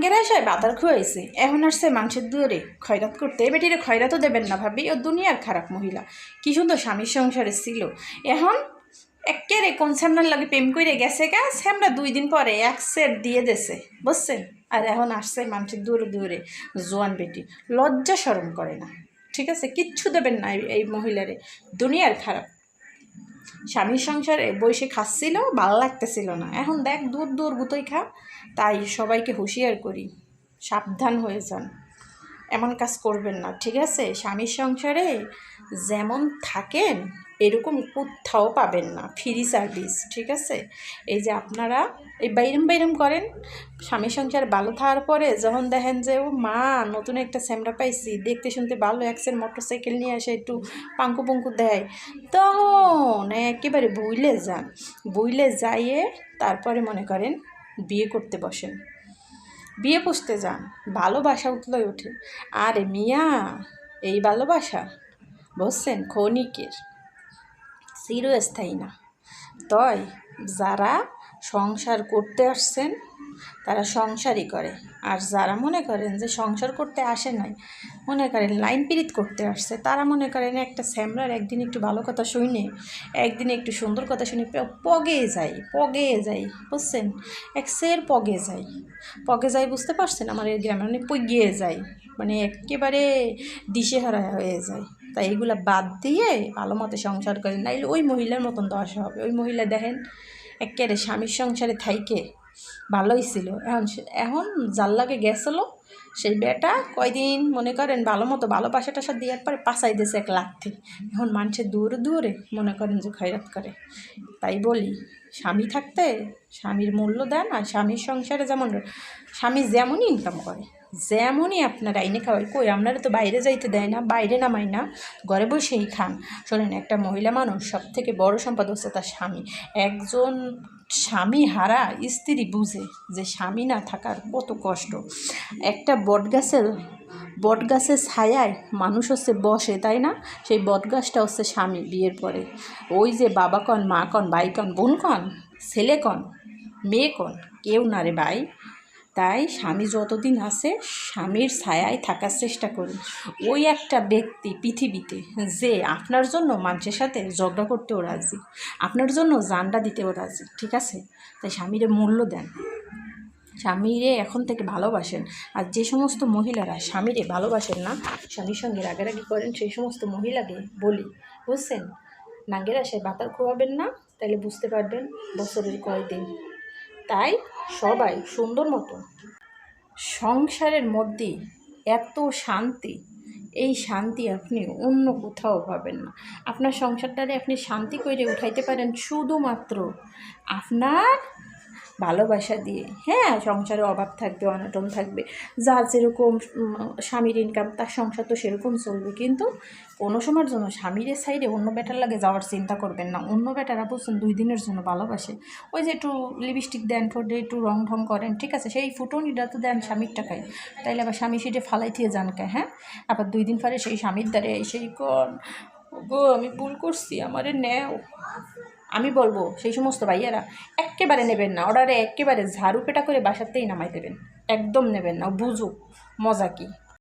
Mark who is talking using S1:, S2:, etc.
S1: নাঙ্গের আসায় বাতার খুয়াইছে। এখন আসছে মানুষের দুয়ারে। খয়রাত করতে বেটিরে খয়রাতও দেবেন না ভাবি। ও দুনিয়ার খারাপ মহিলা। কি সুন্দর স্বামীর সংসারে ছিল। এখন একেরে কোন স্যামনার লাগে প্রেম করে গেছে গা। স্যামরা দুই দিন পরে এক সেট দিয়ে দেছে। বুঝছেন? আর এখন আসছে মানুষের দূরে দূরে জোয়ান বেটি। লজ্জা সরম করে না। ঠিক আছে? কিচ্ছু দেবেন না এই মহিলারে। দুনিয়ার খারাপ। স্বামীর সংসারে বসে খাচ্ছিল, ভালো লাগতেছিল না। এখন দেখ, দূর দূর গুতোই খা, তাই সবাইকে হুঁশিয়ার করি, সাবধান হয়ে যান। এমন কাজ করবেন না, ঠিক আছে? স্বামীর সংসারে যেমন থাকেন, এরকম কোথাও পাবেন না। ফ্রি সার্ভিস, ঠিক আছে? এই যে আপনারা এই বাইরম বাইরম করেন, স্বামী সংসার ভালো থাকার পরে যখন দেখেন যে, ও মা, নতুন একটা স্যামরা পাইছি, দেখতে শুনতে ভালো, একসের মোটর সাইকেল নিয়ে আসে একটু পাঙ্কু পঙ্কু দেয়, তখন একেবারে বইলে যান। বইলে যাইয়ে তারপরে মনে করেন বিয়ে করতে বসেন। বিয়ে পুষতে যান, ভালোবাসা উঠলই ওঠে। আরে মিয়া, এই ভালোবাসা বুঝছেন ক্ষণিকের। চিরস্থায়ী না। তয় যারা সংসার করতে আসছেন তারা সংসারই করে। আর যারা মনে করেন যে সংসার করতে আসে নাই, মনে করেন লাইন পিরিত করতে আসছে, তারা মনে করেন একটা স্যামরার একদিন একটু ভালো কথা শুনে একদিন একটু সুন্দর কথা শুনে পগে যাই পগে যাই বুঝছেন? এক সের পগে যাই পগে যাই বুঝতে পারছেন আমার এই গ্রামে? মানে পগিয়ে যাই মানে একেবারে দিশেহারা হয়ে যায়। তাই এগুলা বাদ দিয়ে ভালো মতো সংসার করেন। নাইলে ওই মহিলার মতন দশা হবে। ওই মহিলা দেখেন, একেবারে স্বামীর সংসারে থাইকে। ভালোই ছিল। এখন এখন যার লাগে গেছিল সেই বেটা কয়দিন মনে করেন ভালো মতো ভালোবাসা টাসা দেওয়ার পরে পাশাই দিয়েছে এক লাথি এখন মানুষের দূরে দূরে মনে করেন যে খয়রাত করে। তাই বলি, স্বামী থাকতে স্বামীর মূল্য দেন আর স্বামীর সংসারে যেমন, স্বামী যেমনই ইনকাম করে, যেমনই আপনার আইনে খাওয়াই কই, আপনারা তো বাইরে যাইতে দেয় না, বাইরে নামাই না, ঘরে বসেই খান। শোনেন, একটা মহিলা মানুষ সব থেকে বড় সম্পদ হচ্ছে তার স্বামী। একজন স্বামী হারা স্ত্রী বুঝে যে স্বামী না থাকার কত কষ্ট। একটা বটগাছের বটগাছের ছায়ায় মানুষ হচ্ছে বসে, তাই না? সেই বটগাছটা হচ্ছে স্বামী বিয়ের পরে। ওই যে বাবা কন, মা কন, ভাই কন, বোন কন, ছেলে কন, মেয়ে কন, কেউ না রে ভাই। তাই স্বামী যতদিন আছে, স্বামীর ছায়ায় থাকার চেষ্টা করুন। ওই একটা ব্যক্তি পৃথিবীতে যে আপনার জন্য মানুষের সাথে ঝগড়া করতেও রাজি, আপনার জন্য জানটা দিতেও রাজি, ঠিক আছে? তাই স্বামীরে মূল্য দেন। স্বামীরে এখন থেকে ভালোবাসেন। আর যে সমস্ত মহিলারা স্বামীরে ভালোবাসেন না, স্বামীর সঙ্গে রাগারাগি করেন, সেই সমস্ত মহিলাকে বলি, বুঝছেন? নাঙ্গের সে বাতার খোয়াবেন না তাহলে বুঝতে পারবেন বছরের কয়দিন। তাই সবাই সুন্দর মতো। সংসারের মধ্যে এত শান্তি, এই শান্তি আপনি অন্য কোথাও পাবেন না। আপনার সংসারটারে আপনি শান্তি করে উঠাইতে পারেন শুধুমাত্র আপনার ভালোবাসা দিয়ে। হ্যাঁ সংসারে অভাব থাকবে, অনটন থাকবে। যার যেরকম স্বামীর ইনকাম তার সংসার তো সেরকম চলবে। কিন্তু কোনো সময়ের জন্য স্বামীর সাইডে অন্য বেটার লাগে যাওয়ার চিন্তা করবেন না। অন্য বেটারা বলছেন দুই দিনের জন্য ভালোবাসে। ওই যে একটু লিপস্টিক দেন, ঠোঁটে একটু রং ঢং করেন, ঠিক আছে? সেই ফুটনিটা তো দেন স্বামীর টাকায়। তাইলে আবার স্বামী সেটা ফালাই দিয়ে যান কে হ্যাঁ? আবার দুই দিন পরে সেই স্বামীর দ্বারে সেই কর গো আমি ভুল করছি, আমারে নেও। আমি বলব, সেই সমস্ত ভাইয়ারা একেবারে নেবেন না। অর্ডারে একেবারে ঝাড়ু পেটা করে বাসাতেই নামাই দেবেন। একদম নেবেন না। বুঝুক, মজা কি?